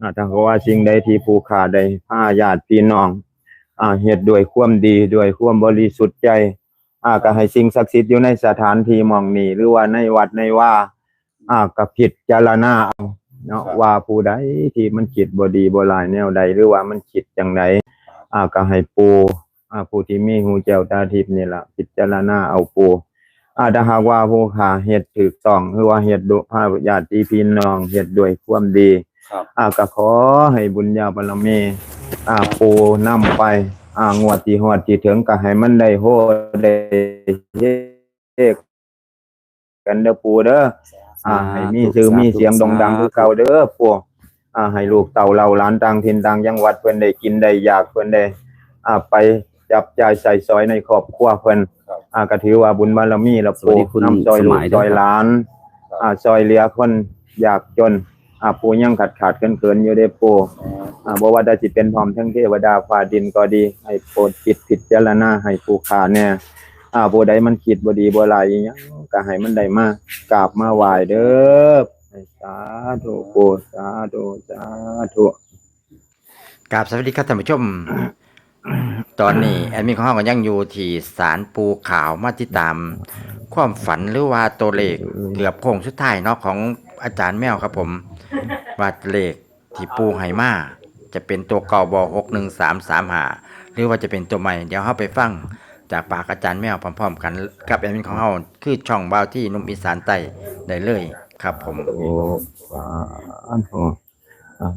อ่าถ้าเขาว่าสิ่งใดที่ผู้ขาใดผ้าญาติพี่น้องอ่าเฮ็ดด้วยความดีด้วยความบริสุทธิ์ใจอ่าก็ให้สิ่งศักดิ์สิทธิ์อยู่ในสถานที่หมองนี้หรือว่าในวัดในว่าอ่าก็ผิดจารณาเอาเนาะว่าผู้ใดที่มันคิดบ่ดีบ่หลายแนวใด หรือว่ามันคิดจังไดอ่าก็ให้ปูอ่าผู้ที่มีหูแก้วตาทิพย์นี่ล่ะพิจารณาเอาปูอ่าถ้าหากว่าผู้ขาเฮ็ดถูกต้องหรือว่าเฮ็ดด้วยพาญาติพี่น้องเฮ็ดด้วยความดี ครับอ่าก็ขอให้บุญญาบารมีอ่าปูนำไป อ่างวดที่ฮอดที่ถึงก็ให้มันได้โหได้เฮ็ดกันเด้อปูเด้ออ่าให้มีชื่อมีเสียงดงดังคือเก่าเด้อพวกอ่าให้ลูกเต่าเราหลานต่างถิ่นต่างจังหวัดเพิ่นได้กินได้อยากเพิ่นได้อ่าไปจับจ่ายใส่ซอยในครอบครัวเพิ่นครับอ่าก็ถือว่าบุญบารมีแล้วสวัสปู่ดีคุณนำซอยลูสกมัยซอยด้วยครับหลานครับอ่าซอยเหลือคนอยากจน อ่าปู่ยังขาดขาดเกินเกินๆอยู่เด้อปู่อ่าบ่ว่าจะสิเป็นพร้อมทั้งเทวดาฟ้าดินก็ดี ให้โปรดคิดพิจารณาให้ผู้ขาแน่อ่าผู้ใดมันคิดบ่ดีบ่หลายอิหยังก็ให้มันได้มากราบมาไหว้เด้อสาธุปูสาธุสาธุกราบสวัสดีครับท่านผู้ชม ตอนนี้แอดมินของเราก็ยังอยู่ที่ศาลปูขาวมาติดตาม ความฝันหรือว่าตัวเลขเหลือบโค้งสุดท้ายเนาะของ อาจารย์แมวครับผมว่าเลขที่ปูไหมาจะเป็นตัวเก่าบอหกหนึ่งสามสามหาหรือว่าจะเป็นตัวใหม่ เดี๋ยวเราไปฟังจากปากอาจารย์แมวพร้อมๆกัน กับแอดมินของเราคือช่องบ่าวที่หนุ่มอีสานใต้ได้เลยครับผมโอ้สาธุอ่า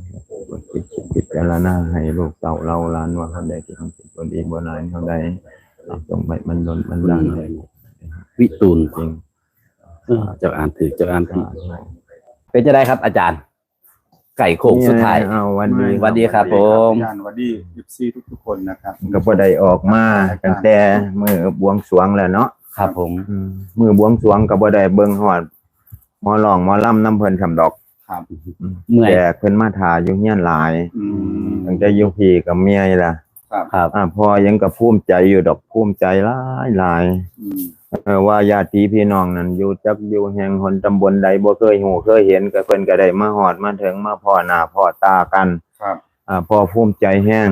คิดคิดพิจารณาให้ลูกเต่าเราหลานว่าเขาได้ที่ทำสิ่งดีบ่นานเขาได้อ่าจงไปมันดนมันดังให้วิตูนจริงเออเจ้าอ่านถือเจ้าอ่านถือสาธุ เป็นจะได้ครับ อาจารย์ ไก่โค้งสุดท้าย เอาวันดีสวัสดีครับผมอาจารย์สวัสดียิปซีทุกๆคนนะครับก็บ่ได้ออกมาตั้งแต่มื้อบวงสรวงแล้วเนาะครับผมอืมมื้อบวงสรวงก็บ่ได้เบิ่งฮอดหมอร้องหมอลำน้ำเพิ่นคำดอกครับเมื่อยแต่เพิ่นมาถ่าอยู่เฮียนหลายอืมตั้งแต่อยู่พี่กับเมียนี่ล่ะครับครับอ่าพอยังกับภูมิใจอยู่ดอกภูมิใจหลายหลายอืม เออว่าญาติพี่น้องนั้นอยู่จักอยู่แห่งหนตำบลใดบ่เคยหูเคยเห็นก็เพิ่นก็ได้มาฮอดมาถึงมาพ่อหน้าพ่อตากันครับ อ่าพอภูมิใจแห้ง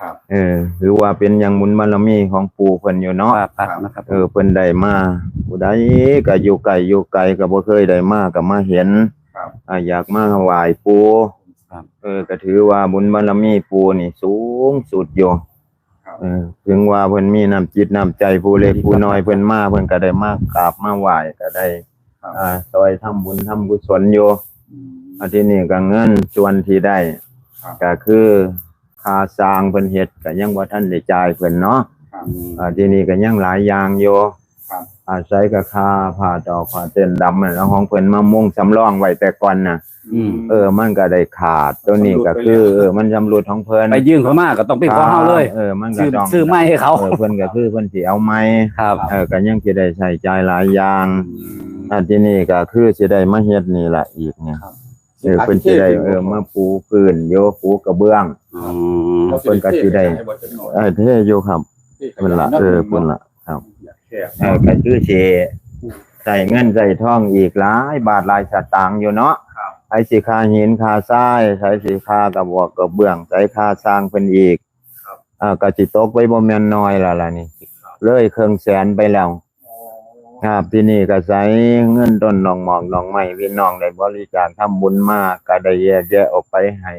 ครับ เออหรือว่าเป็นอย่างบุญบารมีของปู่เพิ่นอยู่เนาะว่าปักนะครับ เออเพิ่นได้มาผู้ใดก็อยู่ไกลอยู่ไกลก็บ่เคยได้มาก็มาเห็นครับ อ่าอยากมาไหว้ปู่ครับ เออก็ถือว่าบุญบารมีปู่นี่สูงสุดอยู่ครับเออถึงว่าเพิ่นมีน้ำจิตน้ำใจผู้เล็กผู้น้อยเพิ่นมาเพิ่นก็ได้มากราบมาไหว้ก็ได้ครับอ่าซอยทำบุญทำกุศลอยู่อืมอันที่นี่ก็เงินส่วนที่ได้ครับก็คือค่าสร้างเพิ่นเฮ็ดก็ยังบ่ทันได้จ่ายเพิ่นเนาะครับอ่าที่นี่ก็ยังหลายอย่างอยู่ครับอาศัยกับค่าผ้าดอกผ้าเต้นดำนั่นแล้วของเพิ่นมามุ่งสำรองไว้แต่ก่อนน่ะ อืม เออ มันก็ได้ขาดตัวนี้ก็คือ เออ มันจำรุดของเพิ่นไปยื่นเขามาก็ต้องไปขอเฮาเลยเออมันก็ซื้อต้องซื้อไม้ให้เขาเออเพิ่นก็คือเพิ่นสิเอาไม้ครับเออก็ยังสิได้ใช้จ่ายหลายอย่างอืมอันที่นี่ก็คือสิได้มาเฮ็ดนี่ล่ะอีกเนี่ยครับเออเพิ่นสิได้เออมาปูพื้นโยปูกระเบื้องอืมเพิ่นก็สิได้เออเท่อยู่ครับเพิ่นละเออเพิ่นละครับแค่เออก็คือสิใส่เงินใส่ทองอีกหลายบาทหลายสตางค์อยู่เนาะครับใช้สิค่าหินค่าทรายใช้สิค่ากระบอกกระเบื้องใช้ค่าสร้างเพิ่นอีกครับอ่าก็สิตกไว้บ่แม่นน้อยและล่ะนี่เลยเครื่องแสนไปแล้วครับที่นี่ก็ใช้เงินต้นน้องหมอกน้องไม้พี่น้องได้บริจาคทำบุญมาก็ได้แยกแยะออกไปให้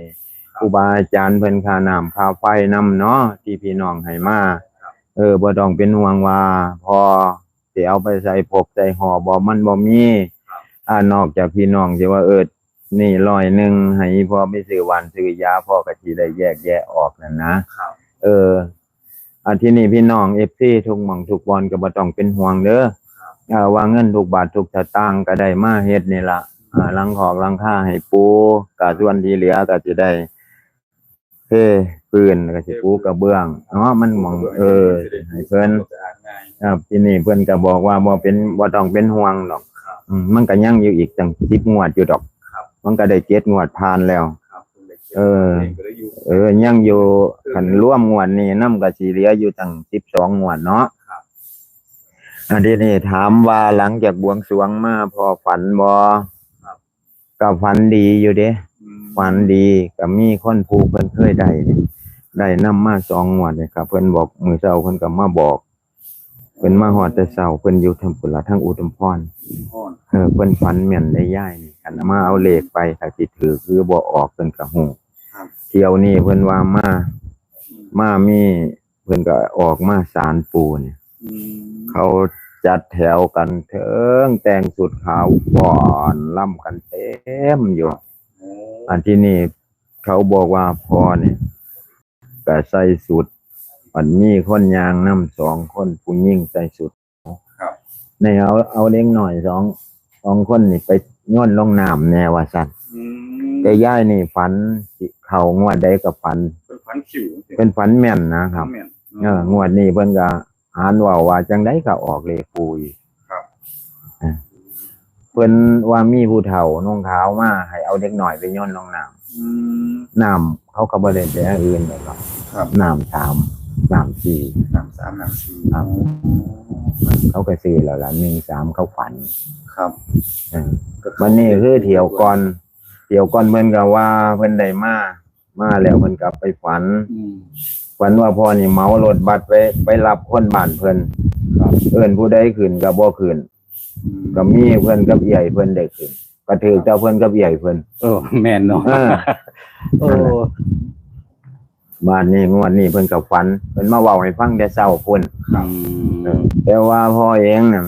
ครูบาอาจารย์เพิ่นค่าน้ำค่าไฟนำเนาะที่พี่น้องให้มาเออบ่ต้องเป็นห่วงว่า พอสิเอาไปใส่พกใส่ห่อบ่มันบ่มีอ่านอกจากพี่น้องสิว่าเออ นี่ร้อยหนึงให้พ่อไปซื้อหวานซื้อยาพ่อก็สิได้แยกแยะออกนั่นนะครับเอออันที่นี่พี่น้องเอฟซีทุกหม่องทุกบอลก็บ่ต้องเป็นห่วงเด้อเอ่าว่าเงินทุกบาททุกสตางค์ก็ได้มาเฮ็ดนี่ล่ะอ่าลังขอบลังค่าให้ปูก็ส่วนที่เหลือก็สิได้เทปืนก็สิปูกระเบื้องเนาะมันหมองเออให้เพิ่นครับที่นี่เพิ่นก็บอกว่าบ่เป็นบ่ต้องเป็นห่วงดอกอืมมันก็ยังอยู่อีกจัง10งวดอยู่ดอก มันก็ได้เจ็ดงวดผ่านแล้วเออเออ ยังอยู่ขันร่วมงวดนี้น้ำกะสีเหลืออยู่ตั้งสิบสองงวดเนาะครับ อันนี้นี่ถามว่าหลังจากบวงสรวงมาพอฝันบ่ครับก็ฝันดีอยู่เด้อืมฝันดีก็มีคนผู้เพิ่นเคยได้นี่ได้นำมาสองงวดเลยครับ เพิ่นบอกมื้อเช้าเพิ่นก็มาบอกเพิ่นมาฮอดแต่เช้าเพิ่นอยู่ทางพุ่นละทางอุดมพรพ่อนเออเพิ่นฝันแม่นได้ย่ายนี่คันมาเอาเลขไปถ้าสิถือคือบ่ออกเพิ่นก็ฮู้ครับเที่ยวนี้เพิ่นว่ามามามีเพิ่นก็ออกมาสารปูเนี่ยอืมเขาจัดแถวกันเถิงแต่งสุดขาวก่อนล่ำกันเต็มอยู่ โอ้อันที่นี่เขาบอกว่าพอเนี่ยก็ใส่สุด อันนี้คนยางน้ำสองคนผู้ยิ่งใส่สุดครับ ในเอาเอาเล็กหน่อยสองสองคนนี่ไปย้อนลงน้ำแนวว่าสั่นอืมแต่ย่ายนี่ฝันสิเขางวดใดกับฝัน เป็นพันคิวเป็นฝันแม่นนะครับแม่นเอองวดนี้เพิ่นก็อ่านเว่าว่าจังไดก็ออกเลขปูอีกครับอะเพิ่นว่ามีผู้เฒ่านุ่งขาวมาให้เอาเด็กหน่อยไปย้อนลงน้ำอืมน้ำเขาก็บ่ได้แต่อย่างอื่นหรอกครับครับน้ำสาม น้ำสี่สามสามสามสี่ครับเขาก็ซื้อแล้วล่ะหนึ่งสามเขาฝันครับเออวันนี้คือเที่ยวก่อนเที่ยวก่อนเพิ่นก็ว่าเพิ่นได้มามาแล้วเพิ่นก็ไปฝันอืมฝันว่าพ่อนี่เหมารถบัสไปไปรับคนบ้านเพิ่นครับเอิ้นผู้ใดขึ้นก็บ่ขึ้นอืมก็มีเพิ่นกับใหญ่เพิ่นได้ขึ้นก็ถือเจ้าเพิ่นกับใหญ่เพิ่นเออแม่นเนาะเออโอ้ บ้านนี้งวดนี้เพิ่นก็ฝันเพิ่นมาเว้าให้ฟังแต่เช้าพุ่นอืมแต่ว่าพ่อเองน่ะ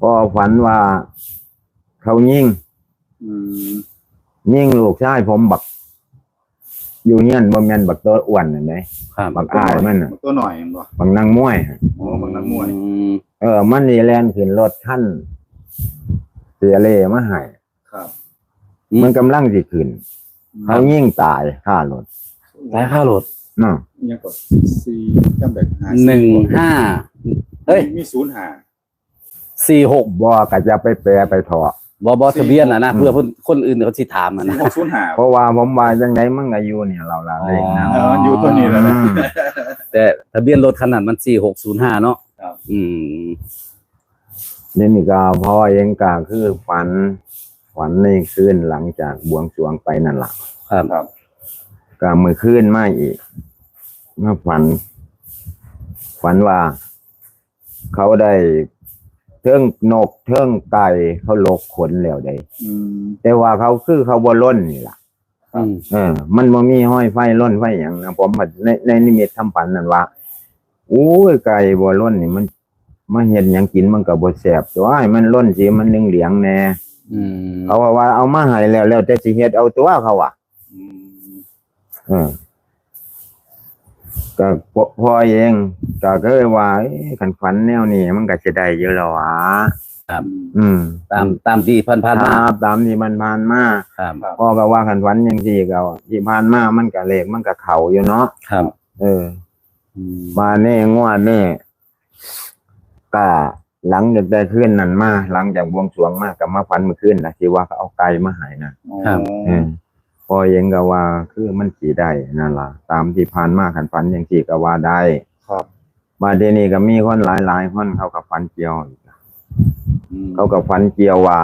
พ่อฝันว่า เขายิงอืมยิงลูกชายผมบัก อยู่เฮียนบ่แม่นบักตัวอ้วนนั่นเด้ครับบักอ้ายมันน่ะตัวหน่อยเห็นบ่บักนางมวย โอ้บางนักมวย อืมเออ มันนี่แล่นขึ้นรถคันเสียเล่มาให้ครับ มันกำลังสิขึ้นเขายิงตายค่ารถ สายข้าวโหลดเนาะยังกดสี่จำแบบหาหนึ่งห้าเฮ้ยมีศูนย์หาสี่หกบ่ก็จะไปแปลไปเถอะบอบอทะเบียนอะนะเพื่อคนคนอื่นเขาสิถามอะสี่นะหกศูนย์หาเพราะว่าผมว่าจังไดมันก็อยู่เนี่ยเราละเลขนะเอออยู่ตัวนี้แหละนะอืมแต่ทะเบียนรถคันนั้นมันสี่หกศูนย์ห้าเนาะครับอืมนี่นี่ก็พ่อเองก็คือฝัน ฝันในคืนหลังจากบวงสรวงไปนั่นล่ะครับครับ ก็มือคืนมาอีกมาฝัน ฝันว่า เขาได้เทิงนกเทิงไก่เขาลกขนแล้วได้อืมแต่ว่าเขาคือเขาบ่ล้นนี่ล่ะอืมเออ มันบ่มีห้อยไฟล้นไฟอย่างนะผมว่าในในนิมิตทำฝันนั่นว่าโอ้ยไก่บ่ล้นนี่มันมาเห็นหยังกินมันก็บ่แซ่บตัวให้มันล้นสิมันเหลืองๆแน่อืมเขาว่าว่าเอามาให้แล้วแล้วแต่สิเฮ็ดเอาตัวเขาว่าอืมเออก็พ่อพ่อเองก็เคยว่าเอ๊ะคันฝันแนวนี้มันก็สิได้อยู่แล้วหวะครับ อืม ตามตามที่พันพันคมารับตามที่มันผ่านมาครับพ่อก็ว่าคันฝันจังซี่ก็ที่ผ่านมามันก็เลขมันก็เข้าอยู่เนาะครับ เอออืมมาแน่งวดนี่ก็หลังจากได้ขึ้นนั่นมาหลังจากบวงสรวงมากับมาฟันเมื่อคืนนะที่ว่าเขาเอาไก่มาใหายนะครับเออ พอเองก็ว่าคือมันสีได้นั่นล่ะ ตามที่ผ่านมาขันฟันอย่างที่ก็ว่าได้ครับมาเดยวนี้ก็มีคนหลายหลายๆคนเขากับฟันเกี่ยวอีกอืมเขากับฟันเกี่ยวว่า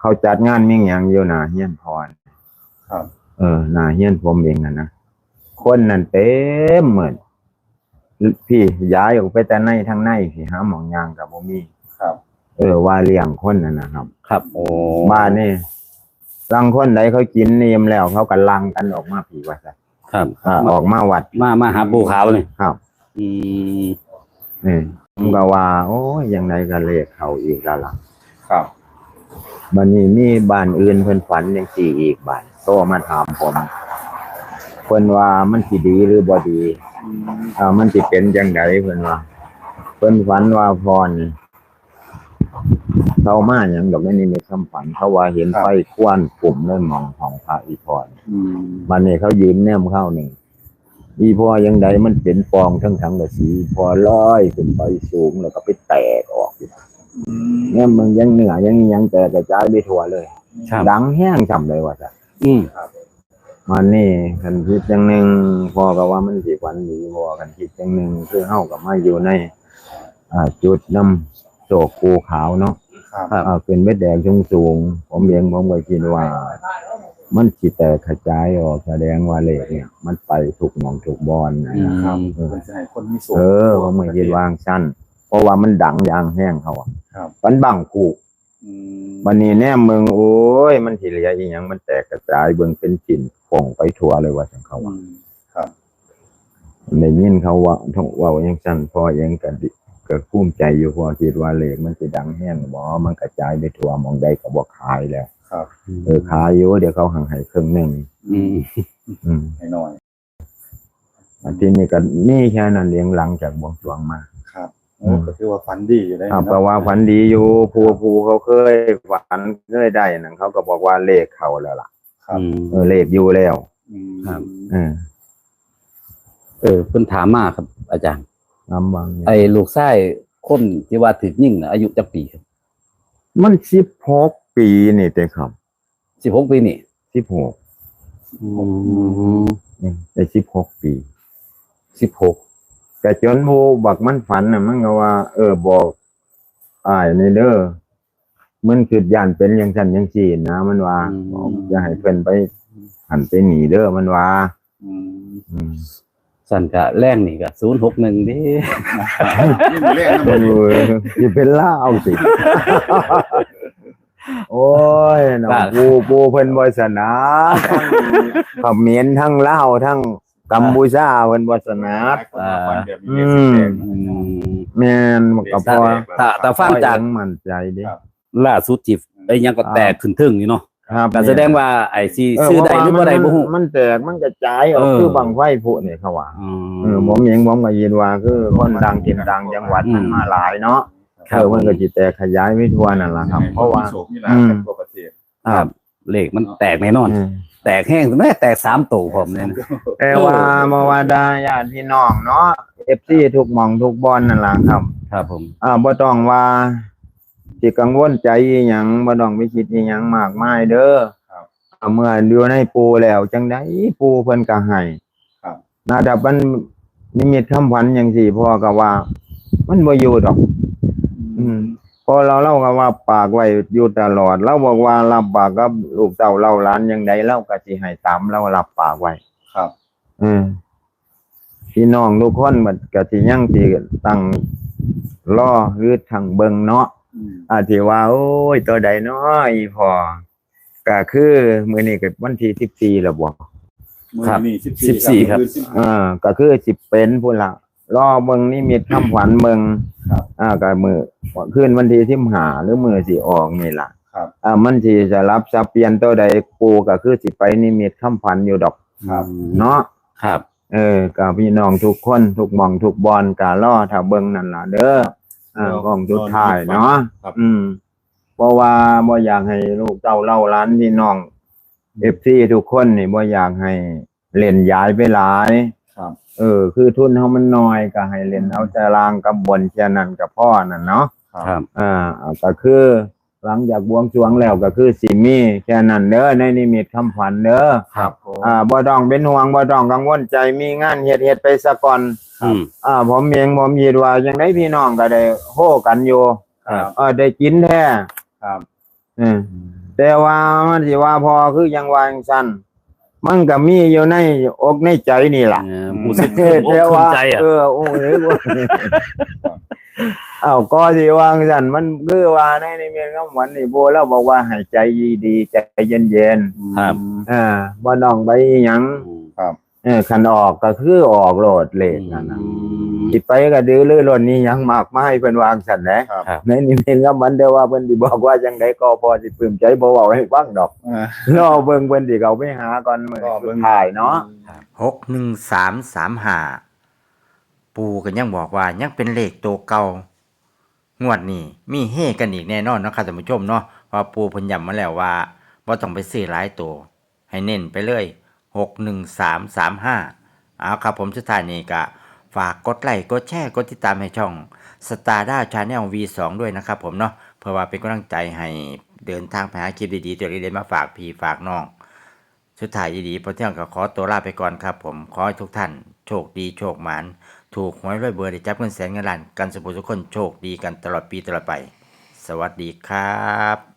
เขาจัดงานมิ่งอย่างอยู่หนาเฮียนพร ครับ เออหนาเฮียนผมเองนะนะคนนั่นเต็มเหมือนพี่ย้ายออกไปแต่ในทางในพี่หาหมองยางกับบ่มี ครับ เออว่าเลี้ยงคนนั่นนะครับ ครับ โอ้บ้านนี่ ลังคนไหนเขากินเนียมแล้วเขาก็ลังกันออกมาผีว่าซะครับอ่าออกมาวัดมามาหาปูขาวเลยครับ อืมนี่ผมก็ว่า โอ้ยยังไงก็เลขเขาอีกแล้วล่ะครับบันนี้มีบ้านอื่นเพิ่นฝันยังสี่อีกบ้านโตมาถามผมเพิ่นว่ามันสิดีหรือบ่ดีอืมอ่ามันสิเป็นจังไดเพิ่นว่าเพิ่นฝันว่าพร เขามาหยังดอกในนี้มีคำฝันเขาว่าเห็นไฟควนกลุ่มเลยมองของพระอีพรอืมบันนี้เขายืนแนมเข้าหนึ่งอีพอยังใดมันเป็นฟองทั้งทั้งกระสีพอลอยขึ้นไปสูงแล้วก็ไปแตกออกอยู่อืมเนี่ยมันยังเหนือยังยังแตกกระจายไปทั่วเลยครับดังแห้งจำเลยว่าจ้ะอืมมันนี่คันคิดจังหนึ่งพอก็ว่ามันสิวันดีพอกันคิดจังหนึ่งคือเฮากับมาอยู่ใน อ่า จุดน้ำโศกภูขาวเนาะ ครับครับอ่าเป็นเม็ดแดงสูงสูงๆผมเองผมก็คิดว่า มันสิแต่กระจายออกแสดงว่าเลขเนี่ย มันไปถูกหมองถูกบอลนะอืมครับเออเป็นจะให้คนมีโสเออผมไม่คิดวางสั้นเพราะว่ามันดังอย่างแห้งเขาอะครับมันบังกูอืมวันนี้แน่เมืองโอ้ย มันสิเหลืออีหยังมันแตกกระจายเบิ่งเป็นจิ่นฟ่องไปทั่วเลยว่าจังเขาอืว่ามครับได้ยินเขาว่าท่องเว่าอย่างสั้นพอยังกันดิ ก็ภูมิใจอยู่พอคิดว่าเลขมันสิดังแห้งบ่มันกระจายไปทั่วหมองใดก็บ่ขายแล้วครับเออขายอยู่เดี๋ยวเขาหังให้ครึ่งหนึงอืมอืมให้หน่อยอันที่นี่ก็นี่แค่นั้นเลี้ยงหลังจากบวงสรวงมาครับโอ้ก็คือว่าฝันดีอยู่ได้อ่าเนาะแปลว่าฝันดีอยู่ภูภูเขาเคยฝันเคยได้นั่นเขาก็บอกว่าเลขเข้าแล้วล่ะ ครับอืมเออเลขอยู่แล้วอืมครับเออเออเพิ่นถามมาครับ อาจารย์ ลำวังเนี่ยไอ้ลูกชายคนที่ว่าถูกยิงน่ะอายุจักปีครับมันสิบหกปีนี่แต่ครับ16ปีนี่สิบหกอืมได้สิบหกปี16แต่จนโมบักมันฝันน่ะ มันก็ว่า เออบอกอ้ายนี่เด้อมันคือย่านเป็นอย่างฉันอย่างสี่นะมันว่าบอกอย่าให้เพิ่นไปหันไปหนีเด้อมันว่า อืมอืม สั่นก็แรงนี่ก็061เด้นี่มันเรียกนะเอมันอจะเป็นล่าเอาสิ โอ้ยน้องปูปูเพิ่นบ่สนาทั้งเขมรทั้งลาวทั้งกัมพูชาเพิ่นบ่สนาอ่าฝันแบบนี้เลขสิบแปดอืมแม่นมันก็พอถ้าถ้าฟังจากยังมั่นใจเดิครับล่าสุดที่ไอ้ยังก็แตกขึ้นถึงอยู่เนาะ ครับก็แสดงว่าไอ้สิเซื้อได้หรือบ่ได้บ่ฮู้มันแตกมันกระจายออกเออคือบังไฟผุนี่เขาว่าอืเออผมเองผมก็ยินว่าคือคนดังเต็มดังจังหวัดมันมาหลายเนาะครัเอบอมันก็สิแตกขยายไม่ทั่วนั่นล่ะครับ เพราะว่าโศกนี่แหละครับทั่วประเทศครับเลขมันแตกแน่นอนเออแตกแห้งแม่แตกสามตัวผมเนี่ยนะแต่ว่าเมื่อวานดาญาติพี่น้องเนาะเอฟซีทุกหม่องทุกบอลนั่นล่ะครับ ครับผมอ่าบ่ต้องว่า สิกังวลใจอีหยังบ่ต้องไปคิดอีหยังมากมายเด้อครับอ่าเมื่ออยู่ในปูแล้วจังได๋ปูเพิ่นก็ให้ครับ นะแต่มันนิมิตคำขวัญจังซี่พ่อก็ว่า มันบ่อยู่ดอก อืมพอเราเล่าก็ว่าปากไว้อยู่ตลอดเราบอกว่ารับปากกับลูกเต้าเล่าหลานยังไดเราก็สิให้ตามเรารับปากไว้ ครับเออพี่น้องทุกคนมันก็สิยังสิตั้งรอคือทางเบิงเนาะ อืมอาจสิว่า โอ้ย ตัวใดเนาะอีพอก็คือมื้อนี้ก็วันที่14แล้วบ่มือนี่สิบสิบสี่ครับสิบเออก็คือสิเป็นพุ่นละรอเบิ่งนิมิตคำขวัญเบิ่งครับอ่าก็มื้อคืนวันที่15หรือมื้อสิออกนี่ล่ะครับอ่ามันสิจะรับสับเปลี่ยนตัวใดปูก็คือสิไปนิมิตคำขวัญอยู่ดอกครับเนาะครับ เออกับพี่น้องทุกคนทุกหมองทุกบอลกาล่อถ้าเบิ่งนั่นล่ะเด้อ อ่าของทุกท้ายเนาะครับ อืมเพราะว่าบ่อยากให้ลูกเต้าเล่าร้านพี่น้องเอฟซีทุกคนนี่บ่อยากให้เล่นย้ายไปหลายครับ เออ คือทุนเฮามันน้อยก็ให้เล่นเอาแต่รางกับบนแค่นั้นกับพ่อนั่นเนาะครับ อ่าก็คือหลังจากบวงสรวงแล้วก็คือสิมีแค่นั้นเด้อในนิมิตคำขวัญเด้อครับผมอ่าบ่ต้องเป็นห่วงบ่ต้องกังวลใจมีงานเฮ็ดเฮ็ดไปซะก่อน อืม อ่า ผมเองผมคิดว่าจังได๋พี่น้องก็ได้โฮกันอยู่ครับ เออได้กินแท้ครับเออแต่ว่ามันสิว่าพอคือยังว่าจังซั่นมันก็มีอยู่ในอกในใจนี่ล่ะ เออผู้สึกเออโอ้แต่ภูว่ามิใจอะ เออโอ้ยอ้าวก็สิว่าจังซั่นมันคือว่าในนิมิตคำขวัญนี่โบแล้วบอกว่าให้ใจดีๆใจเย็นครับ ๆอ่าบ่ต้องไปอิหยังครับ เออคันออกก็คือออกโลดเลขนั่นน่ะสิไปก็ดื้อลือล้นนี่ยังมากมายเพิ่นวางสั่นแหละครับครับ ในนี้เห็นกับมันเด้อว่าเพิ่นสิบอกว่าจังไดก็พอสิปลื้มใจบ่เว้าให้ฟังดอกอ่ารอเบิ่งเพิ่นสิเขาไปหาก่อนมื้อก็สุเบิ่ดงท้ายเนาะหกหนึ่งสามสามห้าปูก็ยังบอกว่ายังเป็นเลขตัวเก่างวดนี้มีเฮกันอีกแน่นอนเนาะครับท่านผู้ชมเนาะเพอปูเพิ่นย้ำมาแล้วว่าว่าต้องไปซื้อหลายตัว ให้เน้นไปเลย หกหนึ่งสามสามห้าเอาครับผมสุดท้ายนี้ก็ฝากกดไลค์กดแชร์กดติดตามให้ช่อง s t a r d a Channel V2 ด้วยนะครับผมเนาะเพื่อว่าเป็นกำลังใจให้เดินทางไปหาคลิปดีๆตัวเล็กๆมาฝากพี่ฝากน้อง สุดท้ายดีๆพอเที่ยงก็ขอตัวลาไปก่อนครับ ผมขอให้ทุกท่าน โชคดีโชคหมาน ถูกหวยรวยเบอร์ได้จับเงินแสนเงินล้านกันสุขทุกคนโชคดีกันตลอดปีตลอดไป สวัสดีครับ